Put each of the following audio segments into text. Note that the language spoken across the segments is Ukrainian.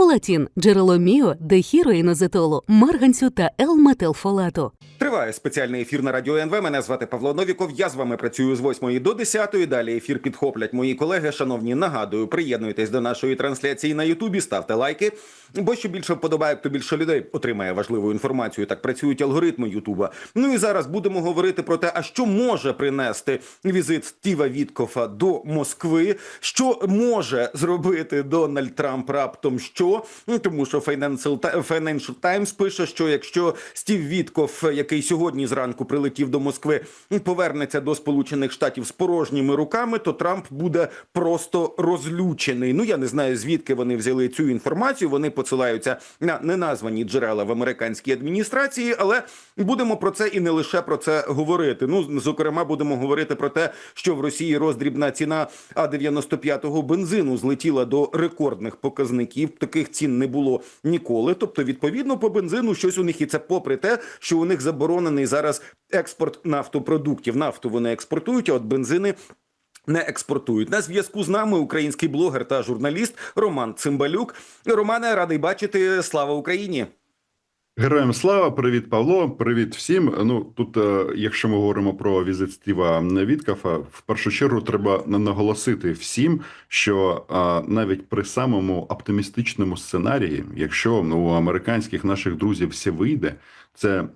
Фолатін – джерело міо, дехіроїнозетолу, марганцю та Л-метилфолату. Триває спеціальний ефір на радіо НВ. Мене звати Павло Новіков. Я з вами працюю з 8 до 10. Далі ефір підхоплять мої колеги. Шановні, нагадую, приєднуйтесь до нашої трансляції на Ютубі, ставте лайки. Бо що більше вподобайок, то більше людей отримає важливу інформацію. Так працюють алгоритми Ютуба. Ну і зараз будемо говорити про те, а що може принести візит Стіва Віткофа до Москви, що може зробити Дональд Трамп раптом що, Ну, тому що Financial Ti- Financial Times пише, що якщо Стів Вітков, який сьогодні зранку прилетів до Москви, повернеться до Сполучених Штатів з порожніми руками, то Трамп буде просто розлючений. Ну я не знаю звідки вони взяли цю інформацію. Вони посилаються на неназвані джерела в американській адміністрації, але будемо про це і не лише про це говорити. Ну зокрема, будемо говорити про те, що в Росії роздрібна ціна А 95 бензину злетіла до рекордних показників. Таких цін не було ніколи. Тобто, відповідно, по бензину щось у них і це попри те, що у них заборонений зараз експорт нафтопродуктів. Нафту вони експортують, а от бензини. Не експортують на зв'язку з нами український блогер та журналіст Роман Цимбалюк. Романе, радий бачити. Слава Україні! Героям слава, привіт, Павло, привіт всім. Ну тут, е, якщо ми говоримо про візит Стіва Віткафа, в першу чергу треба наголосити всім, що навіть при самому оптимістичному сценарії, якщо ну, у американських наших друзів все вийде, це е,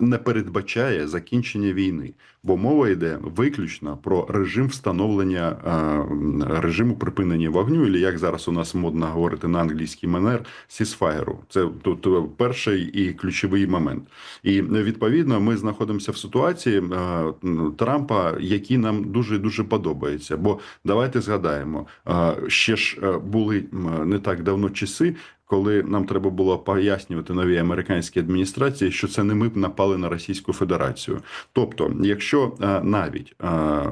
не передбачає закінчення війни, бо мова йде виключно про режим встановлення е, режиму припинення вогню, і як зараз у нас модно говорити на англійський манер сісфаєру. Це тут е, перший і ключовий момент. І відповідно ми знаходимося в ситуації е, Трампа, які нам дуже дуже подобаються. Бо давайте згадаємо, ще ж були не так давно часи. Коли нам треба було пояснювати новій американській адміністрації, що це не ми б напали на Російську Федерацію. Тобто, якщо е, навіть е,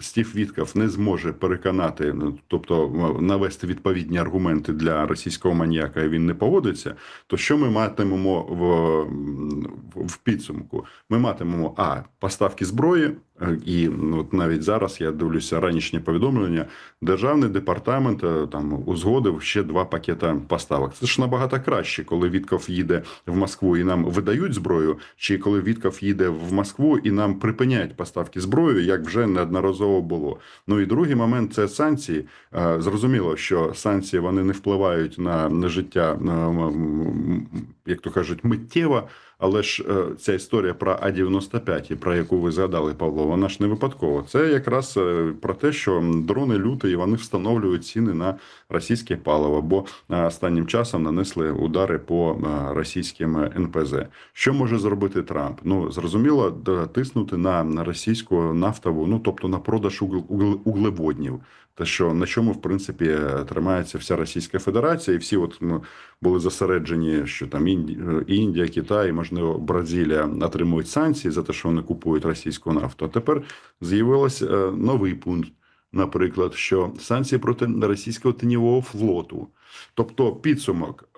Стів Вітков не зможе переконати, ну, тобто навести відповідні аргументи для російського маніяка, і він не поводиться, то що ми матимемо в, в підсумку? Ми матимемо а поставки зброї. Е, І ну, от навіть зараз я дивлюся ранішнє повідомлення. Державний департамент е, там узгодив ще два пакета поставок. Це ж набагато краще, коли Вітков їде в Москву і нам видають зброю, чи коли Вітков їде в Москву і нам припиняють поставки зброї, як вже неодноразово було. Ну і другий момент це санкції. Е, Зрозуміло, що санкції вони не впливають на, життя, м, як то кажуть, миттєво. Але ж е, ця історія про А-95, про яку ви згадали, Павло, вона ж не випадково. Це якраз е, про те, що дрони люти і вони встановлюють ціни на російське паливо, бо е, останнім часом нанесли удари по російським НПЗ. Що може зробити Трамп? Ну зрозуміло, тиснути на, російську нафтову, ну тобто на продаж угл- угл- углеводнів. Те, що на чому в принципі е, тримається вся Російська Федерація, і всі от ну, були зосереджені, що там е, Індія, Китай, можливо, Бразилія отримують санкції за те, що вони купують російську нафту. А тепер з'явився е, новий пункт, наприклад, що санкції проти російського тіньового флоту. Тобто, підсумок,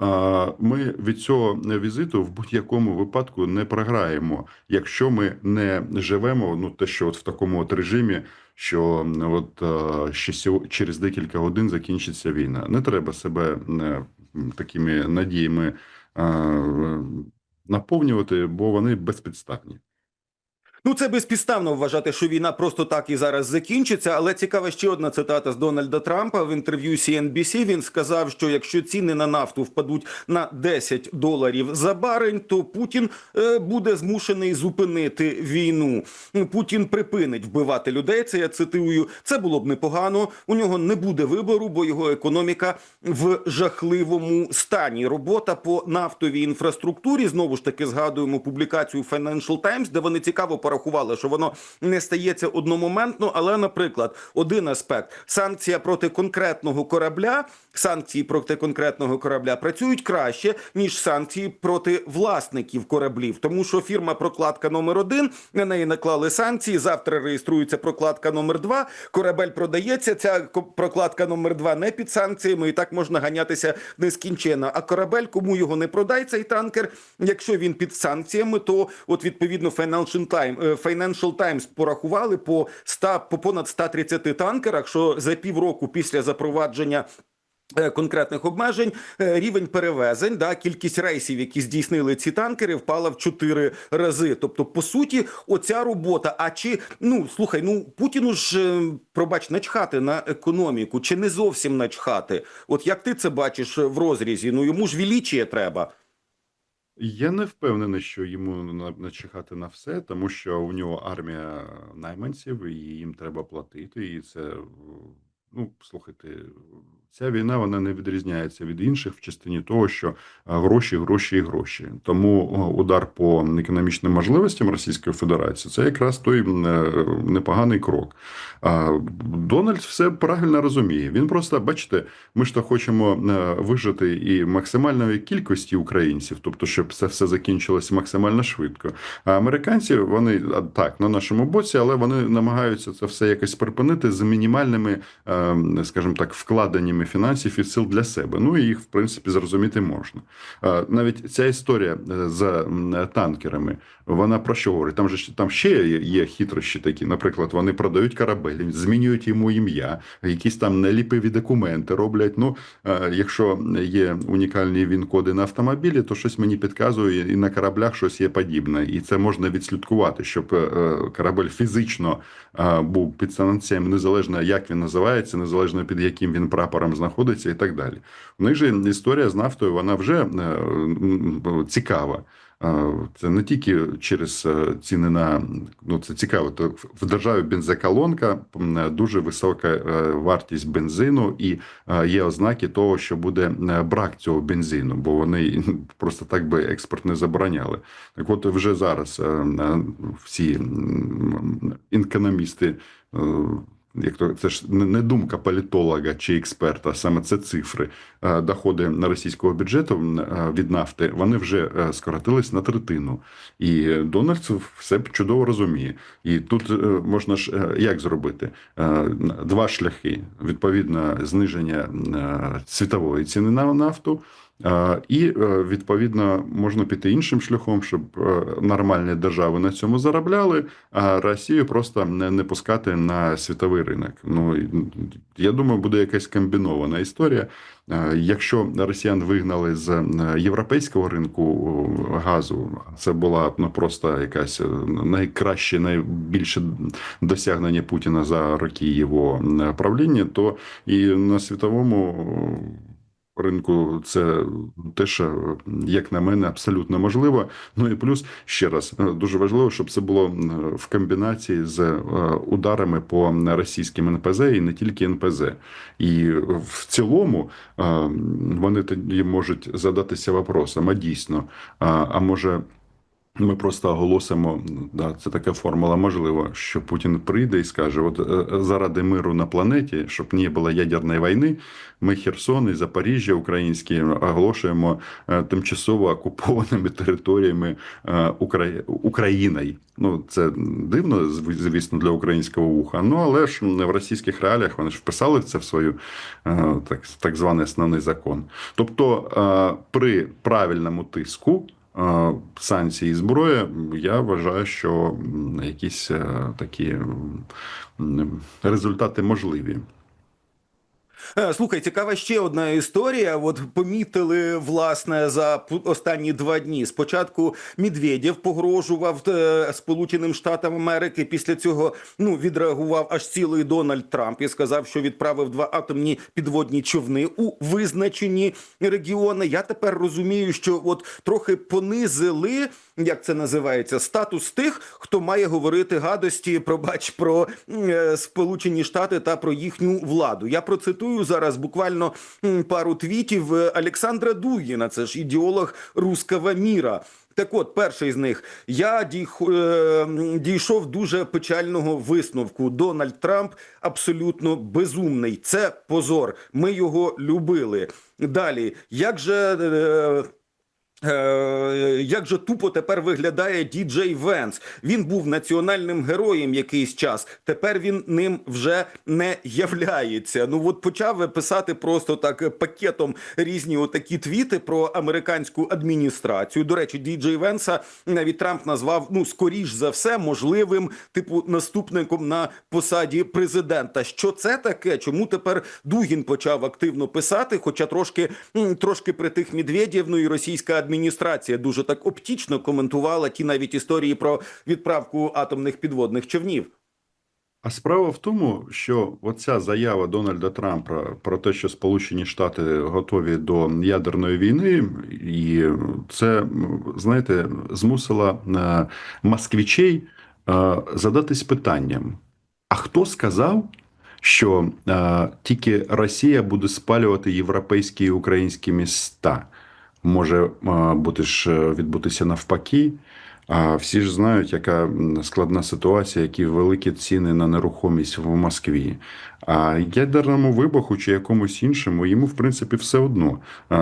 ми від цього візиту в будь-якому випадку не програємо, якщо ми не живемо ну те, що от в такому от режимі, що от е, ще через декілька годин закінчиться війна. Не треба себе е, такими надіями е, наповнювати, бо вони безпідставні. Ну, це безпідставно вважати, що війна просто так і зараз закінчиться. Але цікава ще одна цитата з Дональда Трампа в інтерв'ю CNBC. Він сказав, що якщо ціни на нафту впадуть на 10 доларів за барель, то Путін е, буде змушений зупинити війну. Путін припинить вбивати людей. Це я цитую. Це було б непогано. У нього не буде вибору, бо його економіка в жахливому стані. Робота по нафтовій інфраструктурі знову ж таки згадуємо публікацію Financial Times, де вони цікаво порахували, що воно не стається одномоментно. Але, наприклад, один аспект санкція проти конкретного корабля, санкції проти конкретного корабля працюють краще ніж санкції проти власників кораблів, тому що фірма прокладка номер один на неї наклали санкції. Завтра реєструється прокладка номер два. Корабель продається. Ця прокладка номер два не під санкціями, і так можна ганятися нескінченно. А корабель, кому його не продай, цей танкер, якщо він під санкціями, то от відповідно Financial Times, Financial Times порахували по 100, по понад 130 танкерах, що за півроку після запровадження е, Конкретних обмежень Е, рівень перевезень, да, кількість рейсів, які здійснили ці танкери, впала в чотири рази. Тобто, по суті, оця робота. А чи ну слухай, ну Путіну ж е, пробач начхати на економіку, чи не зовсім начхати? От як ти це бачиш в розрізі? Ну йому ж вілічіє треба. Я не впевнений, що йому на- начихати на все, тому що у нього армія найманців, і їм треба платити. І це ну слухайте, ця війна вона не відрізняється від інших в частині того, що гроші, гроші і гроші. Тому удар по економічним можливостям Російської Федерації це якраз той е, непоганий крок. А Дональд все правильно розуміє. Він просто бачите, ми ж то хочемо е, вижити і максимальної кількості українців, тобто, щоб це все закінчилося максимально швидко. А американці вони так на нашому боці, але вони намагаються це все якось припинити з мінімальними, е, скажімо так, вкладеннями фінансів і сил для себе. Ну і їх в принципі зрозуміти можна. Е, Навіть ця історія е, з танкерами, вона про що говорить? Там же там ще є, хитрощі такі. Наприклад, вони продають корабель, змінюють йому ім'я, якісь там неліпиві документи роблять. Ну, е, якщо є унікальні він-коди на автомобілі, то щось мені підказує, і на кораблях щось є подібне. І це можна відслідкувати, щоб е, корабель фізично е, був під санкціями, незалежно як він називається, незалежно під яким він прапором знаходиться, і так далі. У них же історія з нафтою, вона вже е, цікава. Е, Це не тільки через е, ціни на ну це цікаво. То в державі бензоколонка дуже висока вартість бензину, і є ознаки того, що буде брак цього бензину, бо вони просто так би експорт не забороняли. Так, от вже зараз всі економісти. Як то це ж не думка політолога чи експерта, саме це цифри. Е, Доходи на російського бюджету е, від нафти вони вже е, скоротились на третину. І Дональд все чудово розуміє. І тут можна ж як зробити? Два шляхи: відповідно, зниження світової ціни на нафту. І е, відповідно можна піти іншим шляхом, щоб е, нормальні держави на цьому заробляли, а Росію просто не, не пускати на світовий ринок. Ну я думаю, буде якась комбінована історія. Якщо росіян вигнали з е, європейського ринку газу, це була ну просто якась найкраще, найбільше досягнення Путіна за роки його правління, то і на світовому ринку це те, що як на мене, абсолютно можливо. Ну і плюс ще раз е, дуже важливо, щоб це було в комбінації з е, ударами по російським НПЗ і не тільки НПЗ. І в цілому е, вони тоді можуть задатися вопросом: а дійсно, а, а може. Ми просто оголосимо, да, це така формула можливо, що Путін прийде і скаже: от е, заради миру на планеті, щоб не було ядерної війни, ми Херсон і Запоріжжя українські оголошуємо е, тимчасово окупованими територіями е, Украї... Україною. Ну це дивно, звісно, для українського вуха. Ну але ж в російських реаліях вони ж вписали це в свою е, так, так званий основний закон. Тобто е, при правильному тиску. Е, Санкції і зброя, я вважаю, що якісь е, такі результати можливі. Е, Слухай, цікава ще одна історія. От помітили власне за останні два дні. Спочатку Медведєв погрожував е, Сполученим Штатам Америки. Після цього ну відреагував аж цілий Дональд Трамп і сказав, що відправив два атомні підводні човни у визначені регіони. Я тепер розумію, що от трохи понизили, як це називається, статус тих, хто має говорити гадості, пробач про е, Сполучені Штати та про їхню владу. Я процитую зараз буквально пару твітів е, Олександра Дугіна, це ж ідеолог руского міра. Так от, перший з них я е, дійшов дуже печального висновку. Дональд Трамп абсолютно безумний. Це позор. Ми його любили. Далі, як же. Е, як же тупо тепер виглядає Діджей Венс? Він був національним героєм якийсь час. Тепер він ним вже не являється. Ну от почав писати просто так пакетом різні отакі твіти про американську адміністрацію. До речі, Діджей Венса навіть Трамп назвав ну скоріш за все можливим, типу, наступником на посаді президента. Що це таке? Чому тепер Дугін почав активно писати? Хоча трошки трошки притих Медведєв, ну і російська адміністрація дуже так оптічно коментувала ті навіть історії про відправку атомних підводних човнів. А справа в тому, що оця заява Дональда Трампа про те, що Сполучені Штати готові до ядерної війни, і це знаєте, змусила е, москвичей е, задатись питанням: а хто сказав, що е, тільки Росія буде спалювати європейські і українські міста? Може бути ж е, відбутися навпаки. А всі ж знають, яка складна ситуація, які великі ціни на нерухомість в Москві. А ядерному вибуху чи якомусь іншому йому, в принципі, все одно,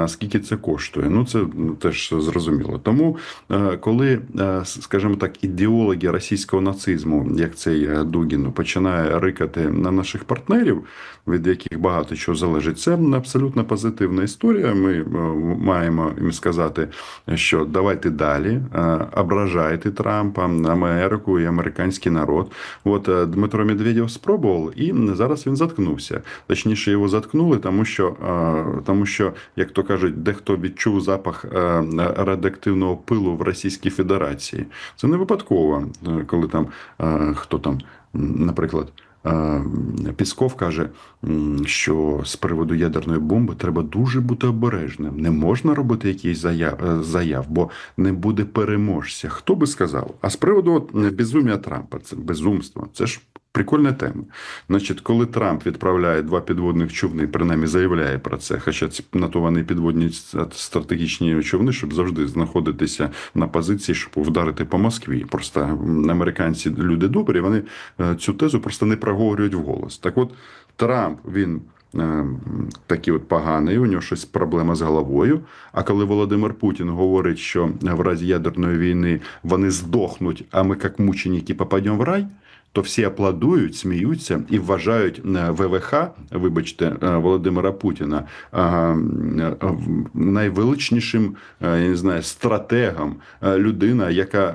скільки це коштує. Ну це теж зрозуміло. Тому, е, коли, е, скажімо так, ідеологи російського нацизму, як цей е, Дугін, починає рикати на наших партнерів, від яких багато чого залежить, це абсолютно позитивна історія. Ми маємо їм сказати, що давайте далі, ображайте Трампа, Америку і американський народ. От Дмитро Медведєв спробував, і зараз він заткнувся. Точніше, його заткнули, тому що, е, тому що, як то кажуть, дехто відчув запах е, радіоактивного пилу в Російській Федерації. Це не випадково, е, коли там хто там, наприклад. Пісков каже, що з приводу ядерної бомби треба дуже бути обережним. Не можна робити якісь заяв, заяв, бо не буде переможця. Хто би сказав? А з приводу от, Трампа, це безумство, це ж прикольна тема. Значить, коли Трамп відправляє два підводних човни, принаймні заявляє про це, хоча ці на вони підводні стратегічні човни, щоб завжди знаходитися на позиції, щоб вдарити по Москві. Просто американці люди добрі, вони е, цю тезу просто не проговорюють вголос. Так от Трамп він. е, Такий от поганий, у нього щось проблема з головою. А коли Володимир Путін говорить, що в разі ядерної війни вони здохнуть, а ми, як мученики, попадемо в рай, то всі аплодують, сміються і вважають е, ВВХ, вибачте, е, Володимира Путіна е, найвеличнішим, я не знаю, стратегом, людина, яка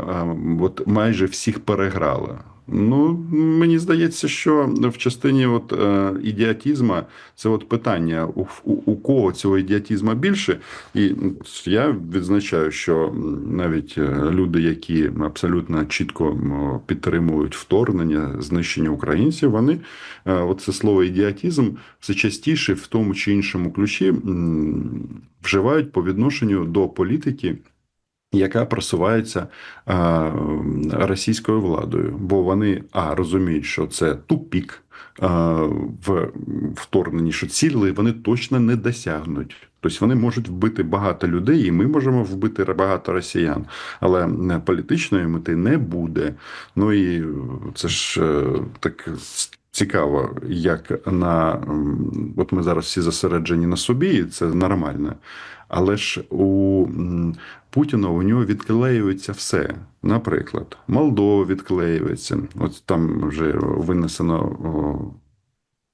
от майже всіх переграла. Ну, мені здається, що в частині от, е, ідіотізму це от питання, у, у, у кого цього ідіотізму більше. І я відзначаю, що навіть е, люди, які абсолютно чітко підтримують вторгнення, знищення українців, вони е, от слово ідіотізм все частіше в тому чи іншому ключі м, вживають по відношенню до політики яка просувається а, російською владою, бо вони а розуміють, що це тупік а, в вторгненні, що цілей вони точно не досягнуть. Тобто вони можуть вбити багато людей, і ми можемо вбити багато росіян, але політичної мети не буде. Ну і це ж е, так. Цікаво, як на от ми зараз всі зосереджені на собі, і це нормально. Але ж у Путіна у нього відклеюється все. Наприклад, Молдова відклеюється. От там вже винесено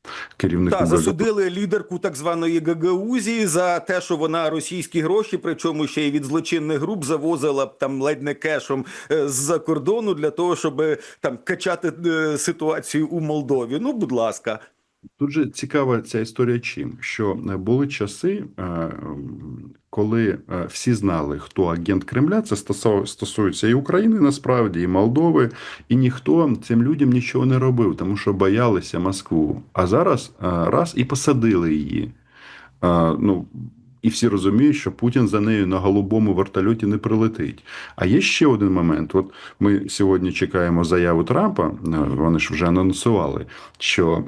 о, керівнику Та засудили лідерку так званої Гагаузії за те, що вона російські гроші, причому ще й від злочинних груп завозила б там ледь не кешом е, з-за кордону для того, щоб е, там качати е, ситуацію у Молдові. Ну, будь ласка. Тут же цікава ця історія чим, що були часи, коли е, всі знали, хто агент Кремля, це стосується і України насправді, і Молдови, і ніхто цим людям нічого не робив, тому що боялися Москву. А зараз е, раз і посадили її. Е, Ну, і всі розуміють, що Путін за нею на голубому вертольоті не прилетить. А є ще один момент. От ми сьогодні чекаємо заяву Трампа. Вони ж вже анонсували, що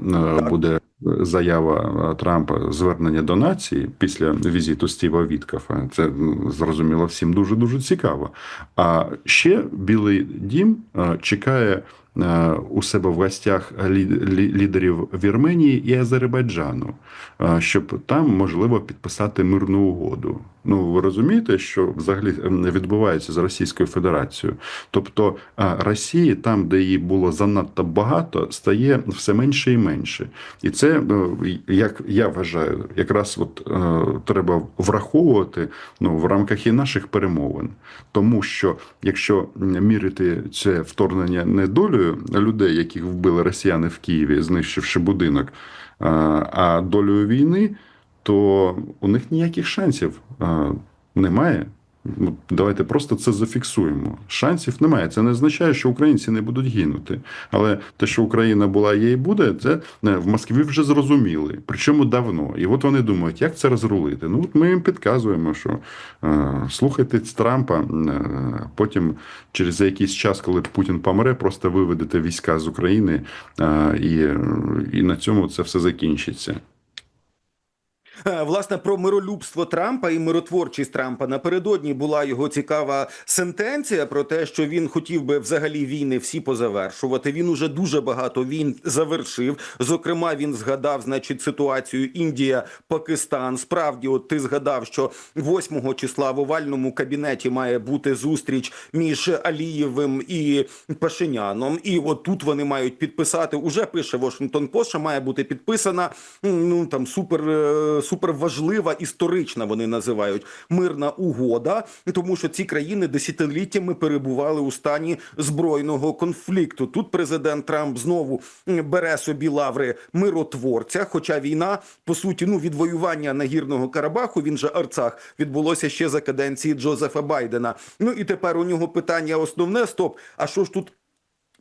буде заява е, Трампа звернення до нації після візиту Стіва Віткафа. Це зрозуміло всім дуже дуже цікаво. А ще Білий Дім е, чекає у себе в гостях лі- лі- лідерів Вірменії і Азербайджану, е, щоб там можливо підписати мирну угоду. Ну ви розумієте, що взагалі ем, відбувається з Російською Федерацією? Тобто е, Росії, там, де її було занадто багато, стає все менше і менше. І це, е, як я вважаю, якраз от е, треба враховувати ну, в рамках і наших перемовин. Тому що якщо мірити це вторгнення не долею людей, яких вбили росіяни в Києві, знищивши будинок, а долею війни, то у них ніяких шансів немає. Ну, Давайте просто це зафіксуємо. Шансів немає. Це не означає, що українці не будуть гинути. Але те, що Україна була є і буде, це е, в Москві вже зрозуміли. Причому давно. І от вони думають, як це розрулити. Ну, от ми їм підказуємо, що е, слухайте Трампа, е, потім через якийсь час, коли Путін помре, просто виведете війська з України, е, і, і на цьому це все закінчиться. Е, Власне, про миролюбство Трампа і миротворчість Трампа напередодні була його цікава сентенція про те, що він хотів би взагалі війни всі позавершувати. Він уже дуже багато війн завершив. Зокрема, він згадав, значить, ситуацію Індія, Пакистан. Справді, от ти згадав, що 8 числа в овальному кабінеті має бути зустріч між Алієвим і Пашиняном. І от тут вони мають підписати. Уже пише Washington Post, що має бути підписана ну там супер. Суперважлива історична, вони називають мирна угода, тому що ці країни десятиліттями перебували у стані збройного конфлікту. Тут президент Трамп знову бере собі лаври миротворця. Хоча війна, по суті, ну відвоювання нагірного Карабаху, він же Арцах, відбулося ще за каденції Джозефа Байдена. Ну і тепер у нього питання основне: стоп. А що ж тут?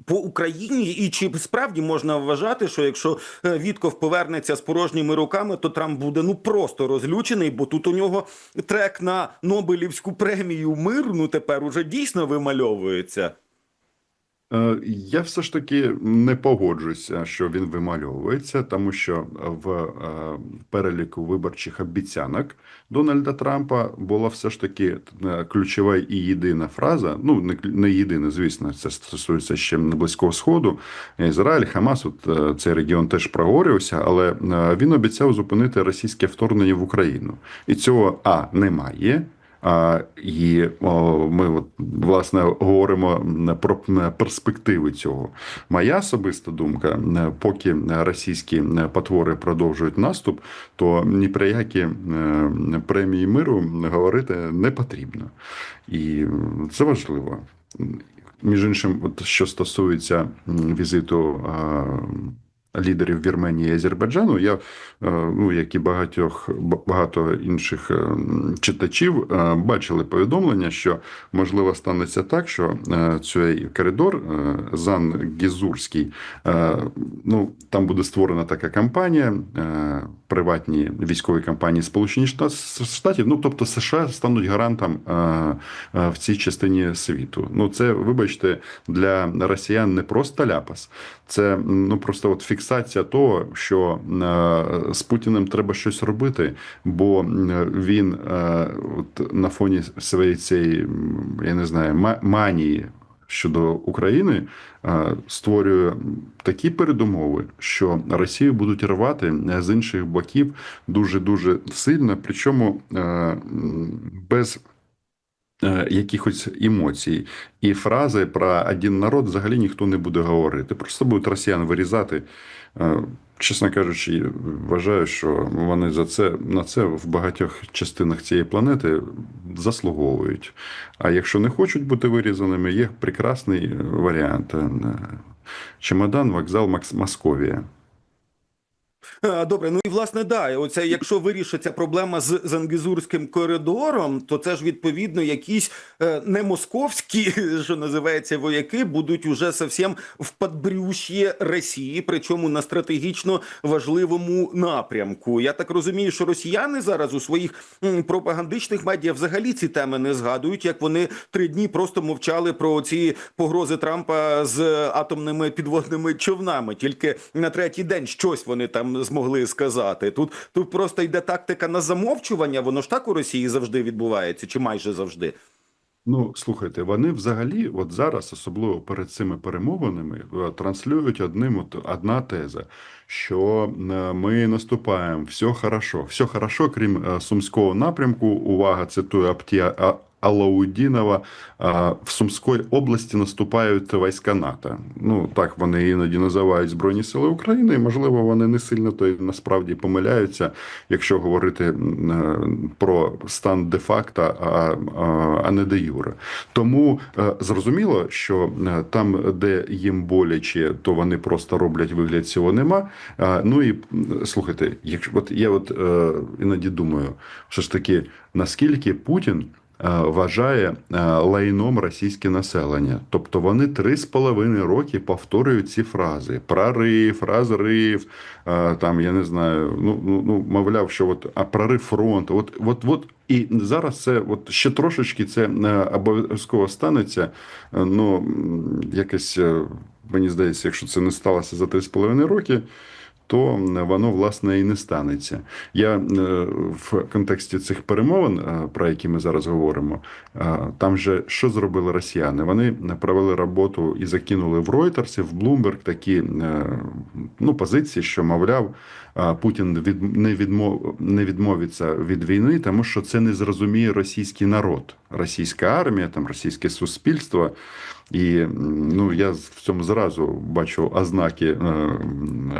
По Україні і чи справді можна вважати, що якщо е, Вітков повернеться з порожніми руками, то Трамп буде ну просто розлючений, бо тут у нього трек на Нобелівську премію мирну тепер уже дійсно вимальовується. Е, Я все ж таки не погоджуся, що він вимальовується, тому що в е, переліку виборчих обіцянок Дональда Трампа була все ж таки е, ключова і єдина фраза. Ну не єдина, звісно, це стосується ще близького сходу. Ізраїль, Хамас, от цей регіон теж проговорювався, але він обіцяв зупинити російське вторгнення в Україну, і цього а немає. І ми от, власне говоримо про перспективи цього. Моя особиста думка, поки російські потвори продовжують наступ, то ні про які премії миру говорити не потрібно. І це важливо. Між іншим, от що стосується візиту лідерів Вірменії і Азербайджану, я, е, ну як і багатьох багато інших е, читачів, е, бачили повідомлення, що можливо станеться так, що цей коридор Зан-Гізурський, е, ну там буде створена така кампанія, приватні військові компанії Сполучені Штатів, ну тобто США стануть гарантом е, е, в цій частині світу. Ну це, вибачте, для росіян не просто ляпас, це ну просто от фіксація того, що е, з Путіним треба щось робити, бо він от на фоні своєї цієї, я не знаю, ма- манії. Щодо України е, створює такі передумови, що Росію будуть рвати з інших боків дуже дуже сильно, причому е, без е, якихось емоцій. І фрази про один народ взагалі ніхто не буде говорити. Просто будуть росіян вирізати. Е, Чесно кажучи, вважаю, що вони за це на це в багатьох частинах цієї планети заслуговують. А якщо не хочуть бути вирізаними, є прекрасний варіант: Е, чемодан, вокзал, Московія. Добре, ну і власне да, оце якщо вирішиться проблема з Зангізурським коридором, то це ж відповідно якісь е, не московські, що називається, вояки будуть уже зовсім в подбрюш'ї Росії, причому на стратегічно важливому напрямку. Я так розумію, що росіяни зараз у своїх пропагандичних медіа взагалі ці теми не згадують, як вони три дні просто мовчали про ці погрози Трампа з атомними підводними човнами. Тільки на третій день щось вони там змогли сказати. Тут тут просто йде тактика на замовчування. Воно ж так у Росії завжди відбувається, чи майже завжди. Ну, слухайте, вони взагалі, от зараз, особливо перед цими перемовинами, е, транслюють одним от одна теза, що е, ми наступаємо, все хорошо, все хорошо, крім е, сумського напрямку. Увага, цитую Алаудінова. В Сумській області наступають війська НАТО. Ну так вони іноді називають Збройні Сили України. І можливо, вони не сильно то насправді помиляються, якщо говорити е, про стан де-факто, а, а, не де юре. Тому е, зрозуміло, що е, там, де їм боляче, то вони просто роблять вигляд цього нема. Ну і слухайте, якщо от я от іноді думаю, все ж таки, наскільки Путін. Е, Вважає е, лайном російське населення, тобто вони три з половиною роки повторюють ці фрази: прорив, розрив, е, там я не знаю. Ну ну, ну мовляв, що от а прорив фронту. От, от, от і зараз це от ще трошечки це обов'язково станеться. Ну е, мені здається, якщо це не сталося за три з половиною роки. То воно власне і не станеться. Я е, в контексті цих перемовин, е, про які ми зараз говоримо, е, там же що зробили росіяни? Вони провели роботу і закинули в Reuters, і в Bloomberg такі ну, позиції, що мовляв, Путін від не відмов не відмовиться від війни, тому що це не зрозуміє російський народ, російська армія, там російське суспільство. І ну я в цьому зразу бачу ознаки е,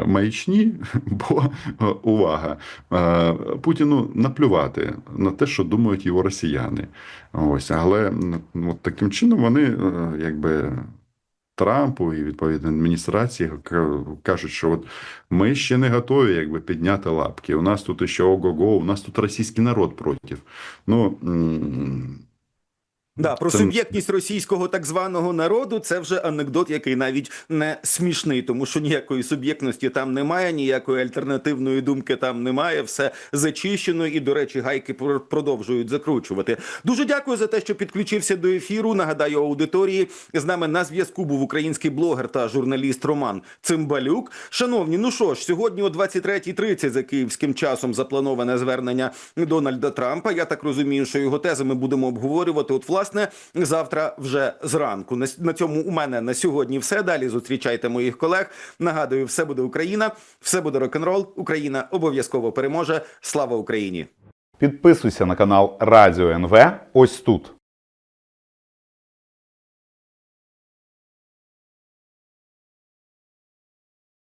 маячні, бо е, увага, е, Путіну наплювати на те, що думають його росіяни. Ось, але от таким чином вони е, якби. Трампу і відповідно адміністрації кажуть, що от ми ще не готові якби підняти лапки. У нас тут ще ого-го, у нас тут російський народ проти. Ну Да, про Це- суб'єктність російського так званого народу це вже анекдот, який навіть не смішний, тому що ніякої суб'єктності там немає, ніякої альтернативної думки там немає. Все зачищено, і до речі, гайки пр- продовжують закручувати. Дуже дякую за те, що підключився до ефіру. Нагадаю аудиторії з нами на зв'язку був український блогер та журналіст Роман Цимбалюк. Шановні, ну що ж, сьогодні о 23.30 за київським часом заплановане звернення Дональда Трампа. Я так розумію, що його тези ми будемо обговорювати. От, власне, завтра вже зранку. На, цьому у мене на сьогодні все. Далі зустрічайте моїх колег. Нагадую, все буде Україна, все буде рок-н-рол. Україна обов'язково переможе. Слава Україні! Підписуйся на канал Радіо НВ ось тут.